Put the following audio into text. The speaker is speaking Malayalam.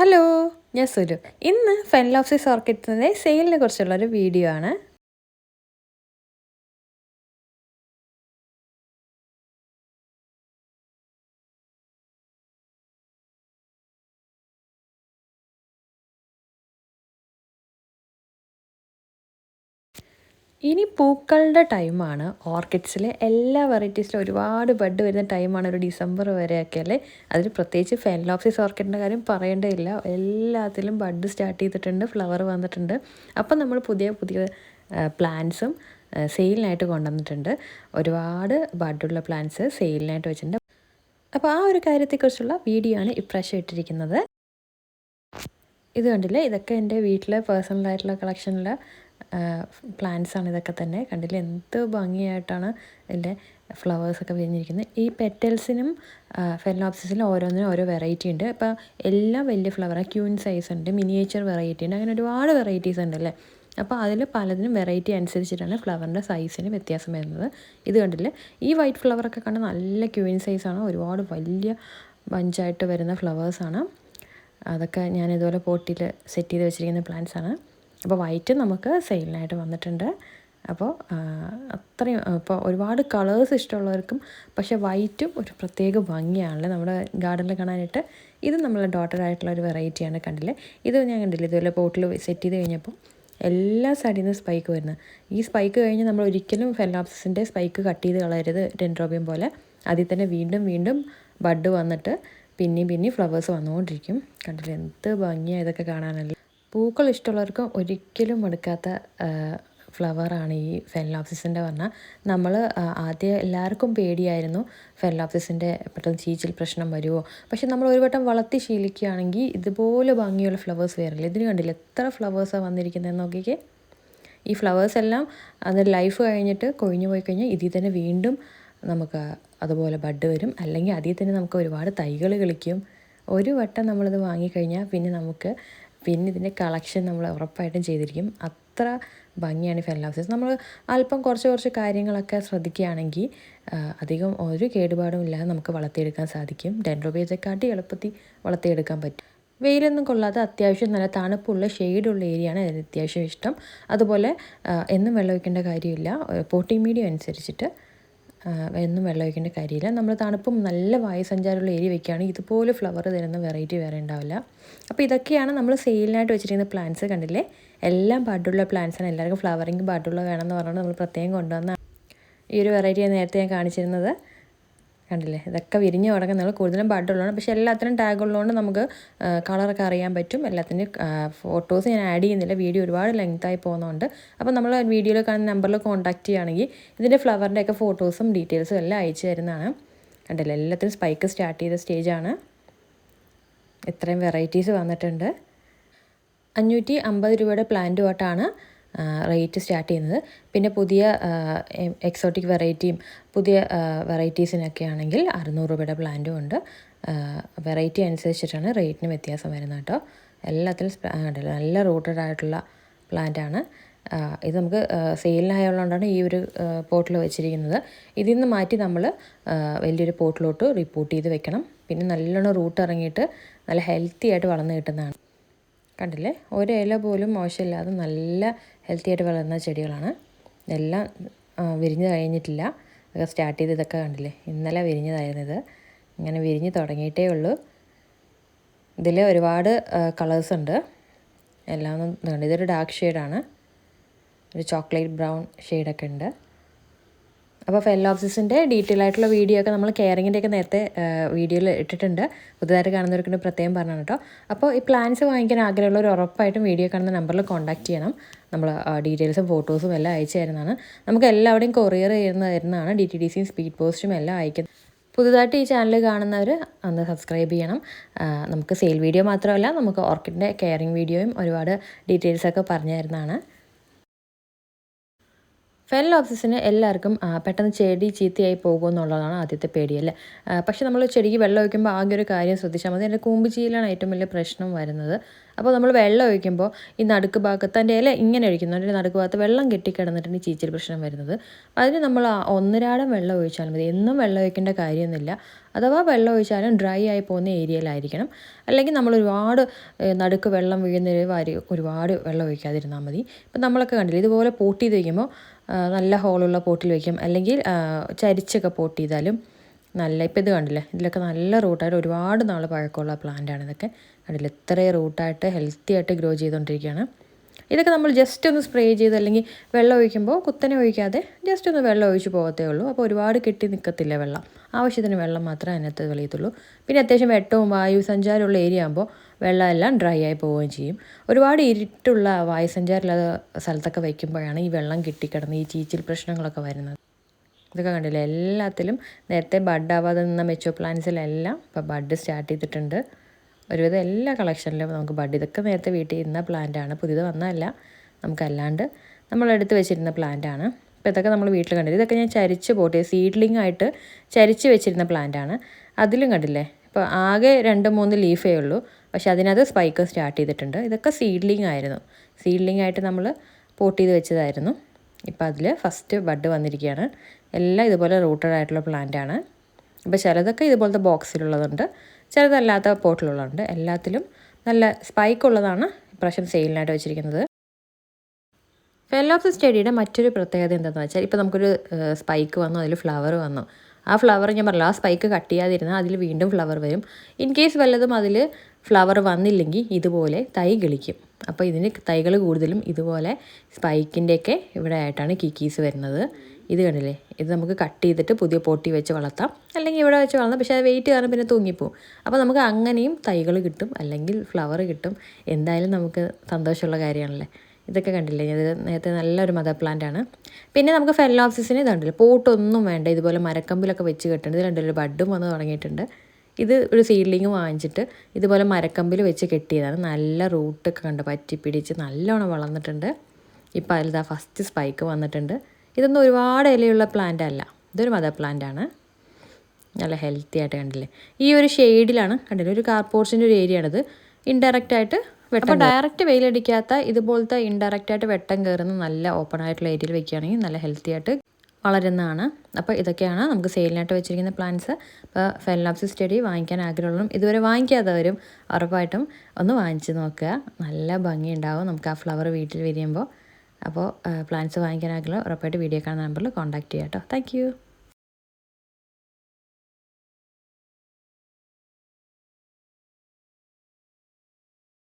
ഹലോ ഞാൻ സുരു ഇന്ന് ഫെൻലോപ്സിസ് ഓർക്കിഡ്സിന്റെ സെയിലിനെ കുറിച്ചുള്ളൊരു വീഡിയോ ആണ്. ഇനി പൂക്കളുടെ ടൈമാണ്. ഓർക്കിഡ്സിലെ എല്ലാ വെറൈറ്റീസിലും ഒരുപാട് ബഡ് വരുന്ന ടൈമാണ് ഒരു ഡിസംബർ വരെയൊക്കെ അല്ലേ അതിൽ പ്രത്യേകിച്ച് ഫെൻലോപ്സിസ് ഓർക്കിഡിന്റെ കാര്യം പറയേണ്ടതില്ല. എല്ലാത്തിലും ബഡ് സ്റ്റാർട്ട് ചെയ്തിട്ടുണ്ട് ഫ്ലവർ വന്നിട്ടുണ്ട്. അപ്പം നമ്മൾ പുതിയ പുതിയ പ്ലാന്റ്സും സെയിലിനായിട്ട് കൊണ്ടുവന്നിട്ടുണ്ട്. ഒരുപാട് ബഡുള്ള പ്ലാന്റ്സ് സെയിലിനായിട്ട് വെച്ചിട്ടുണ്ട്. അപ്പോൾ ആ ഒരു കാര്യത്തെക്കുറിച്ചുള്ള വീഡിയോ ആണ് ഇപ്രാവശ്യം ഇട്ടിരിക്കുന്നത്. ഇത് കണ്ടില്ലേ? ഇതൊക്കെ എന്റെ വീട്ടിലെ പേഴ്സണലായിട്ടുള്ള കളക്ഷനിലെ പ്ലാന്റ്സ് ആണ് ഇതൊക്കെ തന്നെ. കണ്ടില്ല? എന്ത് ഭംഗിയായിട്ടാണ് ഇതിന്റെ ഫ്ലവേഴ്സൊക്കെ വിരിഞ്ഞിരിക്കുന്നത്. ഈ പെറ്റൽസിനും ഫെലോപ്സിസിനും ഓരോന്നിനും ഓരോ വെറൈറ്റി ഉണ്ട്. അപ്പോൾ എല്ലാം വലിയ ഫ്ലവറാണ് ക്യൂൻ സൈസ് ഉണ്ട് മിനിയേച്ചർ വെറൈറ്റി ഉണ്ട് അങ്ങനെ ഒരുപാട് വെറൈറ്റീസ് ഉണ്ടല്ലേ അപ്പോൾ അതിൽ പലതിനും വെറൈറ്റി അനുസരിച്ചിട്ടാണ് ഫ്ലവറിന്റെ സൈസിന് വ്യത്യാസം വരുന്നത്. ഇത് കണ്ടില്ലേ? ഈ വൈറ്റ് ഫ്ലവറൊക്കെ കണ്ട് നല്ല ക്യൂൻ സൈസാണ് ഒരുപാട് വലിയ ബഞ്ചായിട്ട് വരുന്ന ഫ്ലവേഴ്സാണ് അതൊക്കെ ഞാൻ ഇതുപോലെ പോട്ടിൽ സെറ്റ് ചെയ്ത് വെച്ചിരിക്കുന്ന പ്ലാന്റ്സാണ് അപ്പോൾ വൈറ്റ് നമുക്ക് സെയിലിനായിട്ട് വന്നിട്ടുണ്ട്. അപ്പോൾ അത്രയും ഇപ്പോൾ ഒരുപാട് കളേഴ്സ് ഇഷ്ടമുള്ളവർക്കും പക്ഷെ വൈറ്റും ഒരു പ്രത്യേക ഭംഗിയാണല്ലേ നമ്മുടെ ഗാർഡനിൽ കാണാനായിട്ട്. ഇത് നമ്മളെ ഡോട്ടർ ആയിട്ടുള്ള ഒരു വെറൈറ്റിയാണ് കണ്ടില്ലേ? ഇത് ഞാൻ കണ്ടില്ല ഇതുപോലെ പോട്ടിൽ സെറ്റ് ചെയ്ത് കഴിഞ്ഞപ്പോൾ എല്ലാ സൈഡിൽ നിന്ന് സ്പൈക്ക് വരുന്നത് ഈ സ്പൈക്ക് കഴിഞ്ഞ് നമ്മൾ ഒരിക്കലും ഫെലോപ്സിന്റെ സ്പൈക്ക് കട്ട് ചെയ്ത് കളയരുത് ഡെൻഡ്രോബിയം പോലെ. അതിൽ തന്നെ വീണ്ടും വീണ്ടും ബഡ് വന്നിട്ട് പിന്നെയും പിന്നെയും ഫ്ലവേഴ്സ് വന്നുകൊണ്ടിരിക്കും. കണ്ടില്ലേ എന്ത് ഭംഗിയാണ് ഇതൊക്കെ കാണാനല്ലേ. പൂക്കൾ ഇഷ്ടമുള്ളവർക്ക് ഒരിക്കലും മടുക്കാത്ത ഫ്ലവറാണ് ഈ ഫെൻലോപ്സിസിന്റെ പറഞ്ഞാൽ നമ്മൾ ആദ്യം എല്ലാവർക്കും പേടിയായിരുന്നു ഫെൻലോപ്സിസിന്റെ പെട്ടെന്ന് ചീച്ചിൽ പ്രശ്നം വരുമോ പക്ഷെ നമ്മൾ ഒരു വട്ടം വളർത്തി ശീലിക്കുകയാണെങ്കിൽ ഇതുപോലെ ഭംഗിയുള്ള ഫ്ലവേഴ്സ് വരില്ല. ഇതിന് കണ്ടില്ല എത്ര ഫ്ലവേഴ്സാണ് വന്നിരിക്കുന്നതെന്ന് നോക്കിക്കേ. ഈ ഫ്ലവേഴ്സ് എല്ലാം അത് ലൈഫ് കഴിഞ്ഞിട്ട് കൊഴിഞ്ഞു പോയി കഴിഞ്ഞാൽ ഇതിൽ തന്നെ വീണ്ടും നമുക്ക് അതുപോലെ ബഡ് വരും. അല്ലെങ്കിൽ അതിൽ തന്നെ നമുക്ക് ഒരുപാട് തൈകൾ കളിക്കും. ഒരു വട്ടം നമ്മളിത് വാങ്ങിക്കഴിഞ്ഞാൽ പിന്നെ നമുക്ക് പിന്നെ ഇതിന്റെ കളക്ഷൻ നമ്മൾ ഉറപ്പായിട്ടും ചെയ്തിരിക്കും. അത്ര ഭംഗിയാണ് ഫെൻലാപ്സിസ് നമ്മൾ അല്പം കുറച്ച് കുറച്ച് കാര്യങ്ങളൊക്കെ ശ്രദ്ധിക്കുകയാണെങ്കിൽ അധികം ഒരു കേടുപാടും ഇല്ലാതെ നമുക്ക് വളർത്തിയെടുക്കാൻ സാധിക്കും. ഡെൻഡ്രോബിയത്തെക്കാട്ടി എളുപ്പത്തിൽ വളർത്തിയെടുക്കാൻ പറ്റും. വെയിലൊന്നും കൊള്ളാതെ അത്യാവശ്യം നല്ല തണുപ്പുള്ള ഷെയ്ഡുള്ള ഏരിയയാണ് അതിന് അത്യാവശ്യം ഇഷ്ടം. അതുപോലെ എന്നും വെള്ളം വയ്ക്കേണ്ട കാര്യമില്ല പോട്ടിംഗ് മീഡിയം അനുസരിച്ചിട്ട് എന്നും വെള്ളം ഒഴിക്കേണ്ട കാര്യമില്ല. നമ്മൾ തണുപ്പും നല്ല വായുസഞ്ചാരമുള്ള ഏരിയ വെക്കുകയാണെങ്കിൽ ഇതുപോലെ ഫ്ലവർ തരുന്ന വെറൈറ്റി വേറെ ഉണ്ടാവില്ല. അപ്പോൾ ഇതൊക്കെയാണ് നമ്മൾ സെയിലിനായിട്ട് വെച്ചിരിക്കുന്ന പ്ലാന്റ്സ് കണ്ടില്ലേ? എല്ലാം ബഡുള്ള പ്ലാന്റ്സാണ് എല്ലാവർക്കും ഫ്ലവറിങ് ബഡുള്ള വേണമെന്ന് പറഞ്ഞുകൊണ്ട് നമ്മൾ പ്രത്യേകം കൊണ്ടുവന്ന ഈ ഒരു വെറൈറ്റിയാണ് നേരത്തെ ഞാൻ കാണിച്ചിരുന്നത്. കണ്ടില്ലേ? ഇതൊക്കെ വിരിഞ്ഞ് തുടങ്ങുന്നത് കൂടുതലും ബഡുള്ളതാണ് പക്ഷേ എല്ലാത്തിനും ടാഗുള്ളതുകൊണ്ട് നമുക്ക് കളറൊക്കെ അറിയാൻ പറ്റും. എല്ലാത്തിന്റെ ഫോട്ടോസ് ഞാൻ ആഡ് ചെയ്യുന്നില്ല. വീഡിയോ ഒരുപാട് ലെങ്തായി പോകുന്നതുകൊണ്ട്. അപ്പോൾ നമ്മൾ വീഡിയോയിൽ കാണുന്ന നമ്പറിൽ കോൺടാക്ട് ചെയ്യുകയാണെങ്കിൽ ഇതിന്റെ ഫ്ലവറിന്റെയൊക്കെ ഫോട്ടോസും ഡീറ്റെയിൽസും എല്ലാം അയച്ചു തരുന്നതാണ്. കണ്ടില്ല? എല്ലാത്തിനും സ്പൈക്ക് സ്റ്റാർട്ട് ചെയ്ത സ്റ്റേജാണ് ഇത്രയും വെറൈറ്റീസ് വന്നിട്ടുണ്ട്. അഞ്ഞൂറ്റി അമ്പത് രൂപയുടെ പ്ലാന്റ് തൊട്ടാണ് റേറ്റ് സ്റ്റാർട്ട് ചെയ്യുന്നത്. പിന്നെ പുതിയ എക്സോട്ടിക് വെറൈറ്റിയും പുതിയ വെറൈറ്റീസിനൊക്കെ ആണെങ്കിൽ അറുന്നൂറ് രൂപയുടെ പ്ലാന്റും ഉണ്ട്. വെറൈറ്റി അനുസരിച്ചിട്ടാണ് റേറ്റിന് വ്യത്യാസം വരുന്നത് കേട്ടോ. എല്ലാത്തിലും നല്ല റൂട്ടഡ് ആയിട്ടുള്ള പ്ലാന്റാണ് ഇത് നമുക്ക് സെയിലിനായുള്ളതുകൊണ്ടാണ് ഈ ഒരു പോട്ടിൽ വെച്ചിരിക്കുന്നത്. ഇതിൽ നിന്ന് മാറ്റി നമ്മൾ വലിയൊരു പോട്ടിലോട്ട് റിപ്പോർട്ട് ചെയ്ത് വെക്കണം. പിന്നെ നല്ലോണം റൂട്ട് ഇറങ്ങിയിട്ട് നല്ല ഹെൽത്തി ആയിട്ട് വളർന്നു കിട്ടുന്നതാണ്. കണ്ടില്ലേ? ഒരു ഇല പോലും മോശമില്ലാതെ നല്ല ഹെൽത്തി ആയിട്ട് വളർന്ന ചെടികളാണ്. എല്ലാം വിരിഞ്ഞ് കഴിഞ്ഞിട്ടില്ല. അതൊക്കെ സ്റ്റാർട്ട് ചെയ്ത് ഇതൊക്കെ കണ്ടില്ലേ? ഇന്നലെ വിരിഞ്ഞതായിരുന്നു ഇത്. ഇങ്ങനെ വിരിഞ്ഞ് തുടങ്ങിയിട്ടേ ഉള്ളൂ. ഇതിൽ ഒരുപാട് കളേഴ്സ് ഉണ്ട്. എല്ലാം ഒന്നും ഇതൊരു ഡാർക്ക് ഷെയ്ഡാണ് ഒരു ചോക്ലേറ്റ് ബ്രൗൺ ഷെയ്ഡൊക്കെ ഉണ്ട്. അപ്പോൾ ഫെല്ലോപ്സിസിന്റെ ഡീറ്റെയിൽ ആയിട്ടുള്ള വീഡിയോ ഒക്കെ നമ്മൾ കെയറിങ്ങിന്റെ ഒക്കെ നേരത്തെ വീഡിയോയിൽ ഇട്ടിട്ടുണ്ട്. പുതുതായിട്ട് കാണുന്നവർക്ക് പ്രത്യേകം പറഞ്ഞു കേട്ടോ. അപ്പോൾ ഈ പ്ലാൻസ് വാങ്ങിക്കാൻ ആഗ്രഹമുള്ളവർ ഉറപ്പായിട്ടും വീഡിയോ കാണുന്ന നമ്പറിൽ കോൺടാക്ട് ചെയ്യണം. നമ്മൾ ഡീറ്റെയിൽസും ഫോട്ടോസും എല്ലാം അയച്ചു തരുന്നതാണ്. നമുക്ക് എല്ലാവരുടെയും കൊറിയർ ചെയ്യുന്ന തരുന്നതാണ് ഡി ടി ഡി സിയും സ്പീഡ് പോസ്റ്റും എല്ലാം അയക്കുന്നത്. പുതുതായിട്ട് ഈ ചാനൽ കാണുന്നവർ അന്ന് സബ്സ്ക്രൈബ് ചെയ്യണം. നമുക്ക് സെയിൽ വീഡിയോ മാത്രമല്ല നമുക്ക് ഓർക്കിഡിന്റെ കെയറിങ് വീഡിയോയും ഒരുപാട് ഡീറ്റെയിൽസൊക്കെ പറഞ്ഞു തരുന്നതാണ്. ഫെൻലോപ്സിസിന് എല്ലാവർക്കും പെട്ടെന്ന് ചെടി ചീത്തയായി പോകുമെന്നുള്ളതാണ് ആദ്യത്തെ പേടിയല്ലേ? പക്ഷേ നമ്മൾ ചെടിക്ക് വെള്ളം ഒഴിക്കുമ്പോൾ ആകെ ഒരു കാര്യം ശ്രദ്ധിച്ചാൽ മതി. അതിന്റെ കൂമ്പ് ചീലാണ് ഏറ്റവും വലിയ പ്രശ്നം വരുന്നത്. അപ്പോൾ നമ്മൾ വെള്ളം ഒഴിക്കുമ്പോൾ ഈ നടുക്ക് ഭാഗത്ത് അതിന്റെ ഇല ഇങ്ങനെ ഒഴിക്കുന്നു. അതിന്റെ നടുക്ക് ഭാഗത്ത് വെള്ളം കെട്ടിക്കിടന്നിട്ടുണ്ട് ഈ ചീച്ചൽ പ്രശ്നം വരുന്നത്. അതിന് നമ്മൾ ഒന്നരാടം വെള്ളം ഒഴിച്ചാൽ മതി. എന്നും വെള്ളം ഒഴിക്കേണ്ട കാര്യമൊന്നുമില്ല. അഥവാ വെള്ളം ഒഴിച്ചാലും ഡ്രൈ ആയി പോകുന്ന ഏരിയയിലായിരിക്കണം. അല്ലെങ്കിൽ നമ്മൾ ഒരുപാട് നടുക്ക് വെള്ളം വീഴുന്ന വാരി ഒരുപാട് വെള്ളം ഒഴിക്കാതിരുന്നാൽ മതി. ഇപ്പം നമ്മളൊക്കെ കണ്ടില്ല ഇതുപോലെ പൂട്ടി തയ്ക്കുമ്പോൾ നല്ല ഹോളുള്ള പോട്ടിൽ വയ്ക്കും. അല്ലെങ്കിൽ ചരിച്ചൊക്കെ പോട്ട് ചെയ്താലും നല്ല ഇപ്പം ഇത് കണ്ടില്ലേ? ഇതിലൊക്കെ നല്ല റൂട്ടായിട്ട് ഒരുപാട് നാൾ പഴക്കമുള്ള ആണ് ഇതൊക്കെ. കണ്ടില്ലേ? ഇത്രയും റൂട്ടായിട്ട് ഹെൽത്തി ആയിട്ട് ഗ്രോ ചെയ്തുകൊണ്ടിരിക്കുകയാണ്. ഇതൊക്കെ നമ്മൾ ജസ്റ്റ് ഒന്ന് സ്പ്രേ ചെയ്ത് അല്ലെങ്കിൽ വെള്ളം ഒഴിക്കുമ്പോൾ കുത്തനെ ഒഴിക്കാതെ ജസ്റ്റ് ഒന്ന് വെള്ളം ഒഴിച്ച് പോകത്തേ ഉള്ളൂ. അപ്പോൾ ഒരുപാട് കെട്ടി നിൽക്കത്തില്ല വെള്ളം. ആവശ്യത്തിന് വെള്ളം മാത്രമേ അതിനകത്ത് വെളിയത്തുള്ളൂ പിന്നെ അത്യാവശ്യം വെട്ടവും വായു സഞ്ചാരമുള്ള ഏരിയ ആകുമ്പോൾ വെള്ളമെല്ലാം ഡ്രൈ ആയി പോവുകയും ചെയ്യും. ഒരുപാട് ഇരുട്ടുള്ള വായുസഞ്ചാരമില്ലാത്ത സ്ഥലത്തൊക്കെ വയ്ക്കുമ്പോഴാണ് ഈ വെള്ളം കിട്ടിക്കിടന്ന് ഈ ചീച്ചിൽ പ്രശ്നങ്ങളൊക്കെ വരുന്നത്. ഇതൊക്കെ കണ്ടില്ലേ? എല്ലാത്തിലും നേരത്തെ ബഡ് ആവാതെ നിന്ന മെച്ചോ പ്ലാന്റ്സിലെല്ലാം ഇപ്പോൾ ബഡ് സ്റ്റാർട്ട് ചെയ്തിട്ടുണ്ട്. ഒരുവിധം എല്ലാ കളക്ഷനിലും നമുക്ക് ബഡ്. ഇതൊക്കെ നേരത്തെ വീട്ടിൽ ഇരുന്ന പ്ലാന്റാണ് പുതിയത് വന്നതല്ല. നമുക്കല്ലാണ്ട് നമ്മൾ എടുത്ത് വെച്ചിരുന്ന പ്ലാന്റാണ് ഇപ്പോൾ ഇതൊക്കെ നമ്മൾ വീട്ടിൽ കണ്ടില്ല? ഇതൊക്കെ ഞാൻ ചരിച്ച് പോട്ടെ. സീഡ്ലിംഗ് ആയിട്ട് ചരിച്ച് വെച്ചിരുന്ന പ്ലാന്റാണ് അതിലും കണ്ടില്ലേ? ഇപ്പോൾ ആകെ രണ്ട് മൂന്ന് ലീഫേ ഉള്ളൂ. പക്ഷെ അതിനകത്ത് സ്പൈക്ക് സ്റ്റാർട്ട് ചെയ്തിട്ടുണ്ട്. ഇതൊക്കെ സീഡ്ലിംഗ് ആയിരുന്നു. സീഡ്ലിംഗ് ആയിട്ട് നമ്മൾ പോട്ട് ചെയ്ത് വെച്ചതായിരുന്നു. ഇപ്പോൾ അതിൽ ഫസ്റ്റ് ബഡ് വന്നിരിക്കുകയാണ്. എല്ലാം ഇതുപോലെ റൂട്ടഡ് ആയിട്ടുള്ള പ്ലാന്റ് ആണ്. ഇപ്പോൾ ചിലതൊക്കെ ഇതുപോലത്തെ ബോക്സിലുള്ളതുണ്ട് ചിലതല്ലാത്ത പോട്ടിലുള്ളതുണ്ട് എല്ലാത്തിലും നല്ല സ്പൈക്ക് ഉള്ളതാണ് ഇപ്രാവശ്യം സെയിലിനായിട്ട് വെച്ചിരിക്കുന്നത്. ഫെല്ലോപ്സ് സ്റ്റഡിയുടെ മറ്റൊരു പ്രത്യേകത എന്താണെന്ന് വെച്ചാൽ ഇപ്പോൾ നമുക്കൊരു സ്പൈക്ക് വന്നു അതിൽ ഫ്ലവർ വന്നു. ആ ഫ്ലവർ ഞാൻ പറഞ്ഞില്ല ആ സ്പൈക്ക് കട്ട് ചെയ്യാതിരുന്നാൽ അതിൽ വീണ്ടും ഫ്ലവർ വരും. ഇൻ കേസ് വല്ലതും അതിൽ ഫ്ലവർ വന്നില്ലെങ്കിൽ ഇതുപോലെ തൈ കിളിക്കും. അപ്പോൾ ഇതിന് തൈകൾ കൂടുതലും ഇതുപോലെ സ്പൈക്കിന്റെയൊക്കെ ഇവിടെ ആയിട്ടാണ് കിക്കീസ് വരുന്നത്. ഇത് കണ്ടില്ലേ? ഇത് നമുക്ക് കട്ട് ചെയ്തിട്ട് പുതിയ പൊട്ടി വെച്ച് വളർത്താം. അല്ലെങ്കിൽ ഇവിടെ വെച്ച് വളർത്താം. പക്ഷേ അത് വെയിറ്റ് കാരണം പിന്നെ തൂങ്ങിപ്പോവും. അപ്പോൾ നമുക്ക് അങ്ങനെയും തൈകൾ കിട്ടും. അല്ലെങ്കിൽ ഫ്ലവർ കിട്ടും. എന്തായാലും നമുക്ക് സന്തോഷമുള്ള കാര്യമാണല്ലേ? ഇതൊക്കെ കണ്ടില്ലേ? ഇത് നേരത്തെ നല്ലൊരു മദർ പ്ലാന്റ് ആണ്. പിന്നെ നമുക്ക് ഫെല്ലോപ്സിസിന് ഇതുണ്ടല്ലോ. പോട്ടൊന്നും വേണ്ട. ഇതുപോലെ മരക്കമ്പിലൊക്കെ വെച്ച് കെട്ടുന്നത് ഇത് രണ്ടൊരു ബഡും വന്ന് തുടങ്ങിയിട്ടുണ്ട്. ഇത് ഒരു സീഡ്ലിങ് വാങ്ങിച്ചിട്ട് ഇതുപോലെ മരക്കമ്പിൽ വെച്ച് കെട്ടിയതാണ്. നല്ല റൂട്ടൊക്കെ കണ്ട്? പറ്റി പിടിച്ച് നല്ലോണം വളർന്നിട്ടുണ്ട്. ഇപ്പോൾ അതിലിതാ ഫസ്റ്റ് സ്പൈക്ക് വന്നിട്ടുണ്ട്. ഇതൊന്നും ഒരുപാട് ഇലയുള്ള പ്ലാന്റ് അല്ല. ഇതൊരു മദർ പ്ലാന്റ് ആണ്. നല്ല ഹെൽത്തി ആയിട്ട് കണ്ടില്ലേ? ഈ ഒരു ഷെയ്ഡിലാണ് കണ്ടില്ലേ? ഒരു കാർപോർഷന്റെ ഒരു ഏരിയ ആണിത്. ഇൻഡയറക്റ്റ് ആയിട്ട് വെട്ടം അപ്പോൾ ഡയറക്റ്റ് വെയിലടിക്കാത്ത ഇതുപോലത്തെ ഇൻഡയറക്റ്റ് ആയിട്ട് വെട്ടം കയറുന്ന നല്ല ഓപ്പൺ ആയിട്ടുള്ള ഏരിയയിൽ വെക്കുകയാണെങ്കിൽ നല്ല ഹെൽത്തി ആയിട്ട് വളരുന്നതാണ്. അപ്പോൾ ഇതൊക്കെയാണ് നമുക്ക് സെയിലിനായിട്ട് വെച്ചിരിക്കുന്ന പ്ലാന്റ്സ് അപ്പോൾ ഫെല്ലാപ്സ് സ്റ്റഡി വാങ്ങിക്കാൻ ആഗ്രഹമുള്ളതും ഇതുവരെ വാങ്ങിക്കാത്തവരും ഉറപ്പായിട്ടും ഒന്ന് വാങ്ങിച്ച് നോക്കുക. നല്ല ഭംഗിയുണ്ടാവും നമുക്ക് ആ ഫ്ലവർ വീട്ടിൽ വിരിയുമ്പോൾ അപ്പോൾ പ്ലാന്റ്സ് വാങ്ങിക്കാൻ ആഗ്രഹം ഉറപ്പായിട്ട് വീഡിയോ കാണുന്ന നമ്പറിൽ കോൺടാക്റ്റ് ചെയ്യാം കേട്ടോ. താങ്ക്